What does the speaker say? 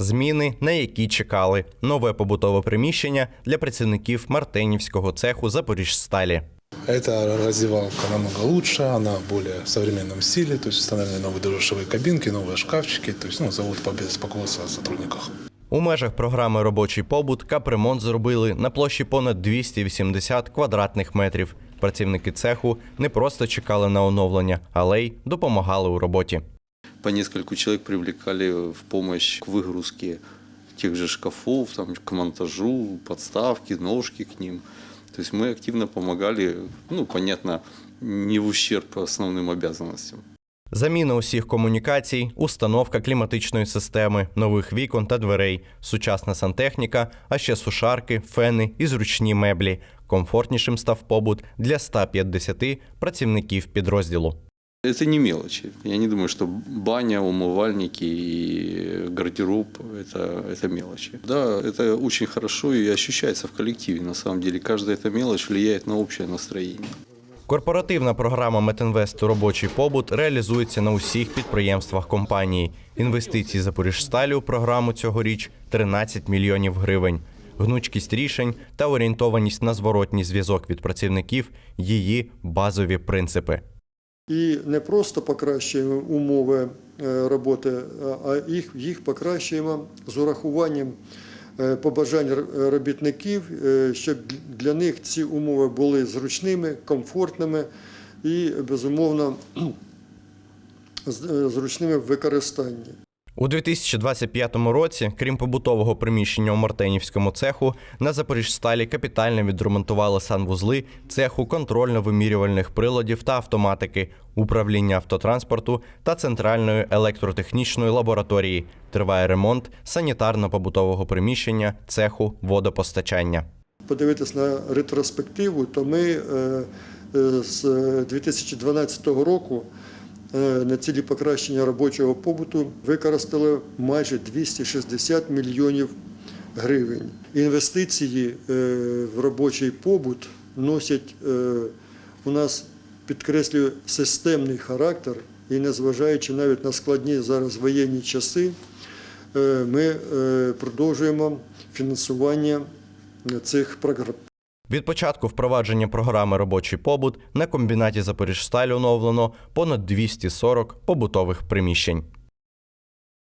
Зміни, на які чекали нове побутове приміщення для працівників Мартинівського цеху Запоріжсталі. Эта раздевалка намного лучше, она в более современном стиле, то есть установлены новые душевые кабинки, новые шкафчики, то есть ну, завод побеспокоился о сотрудниках. У межах програми Робочий побут капремонт зробили на площі понад 280 квадратних метрів. Працівники цеху не просто чекали на оновлення, але й допомагали у роботі. по нескольку человек привлекали в помощь к выгрузке тех же шкафов, там, к монтажу, подставки, ножки к ним. То есть мы активно помогали, ну, понятно, не в ущерб основным обязанностям. Заміна усіх комунікацій, установка кліматичної системи, нових вікон та дверей, сучасна сантехніка, а ще сушарки, фени і зручні меблі. Комфортнішим став побут для 150 працівників підрозділу. Это не мелочи. Я не думаю, что баня, умывальники и гардероб это, это мелочи. Да, это очень хорошо и ощущается в коллективе. На самом деле, каждая эта мелочь влияет на общее настроение. Корпоративна програма Метинвесту робочий побут реалізується на усіх підприємствах компанії. Інвестиції Запоріжсталі у програму цьогоріч 13 мільйонів гривень. Гнучкість рішень та орієнтованість на зворотній зв'язок від працівників її базові принципи. і не просто покращуємо умови е, роботи, а- їх, їх покращуємо з урахуванням е, побажань робітників, е, щоб для них ці умови були зручними, комфортними і, безумовно, зручними в використанні. У 2025 році, крім побутового приміщення у Мартенівському цеху, на Запоріжсталі капітально відремонтували санвузли цеху контрольно-вимірювальних приладів та автоматики, управління автотранспорту та центральної електротехнічної лабораторії. Триває ремонт санітарно-побутового приміщення цеху водопостачання. подивитись на ретроспективу, то ми е, е, з 2012 року е, на цілі покращення робочого побуту використали майже 260 мільйонів гривень. Інвестиції е, в робочий побут носять е, у нас підкреслюю системний характер, і незважаючи навіть на складні зараз воєнні часи, е, ми е, продовжуємо фінансування цих програм. Від початку впровадження програми Робочий побут на комбінаті Запоріжсталь оновлено понад 240 побутових приміщень.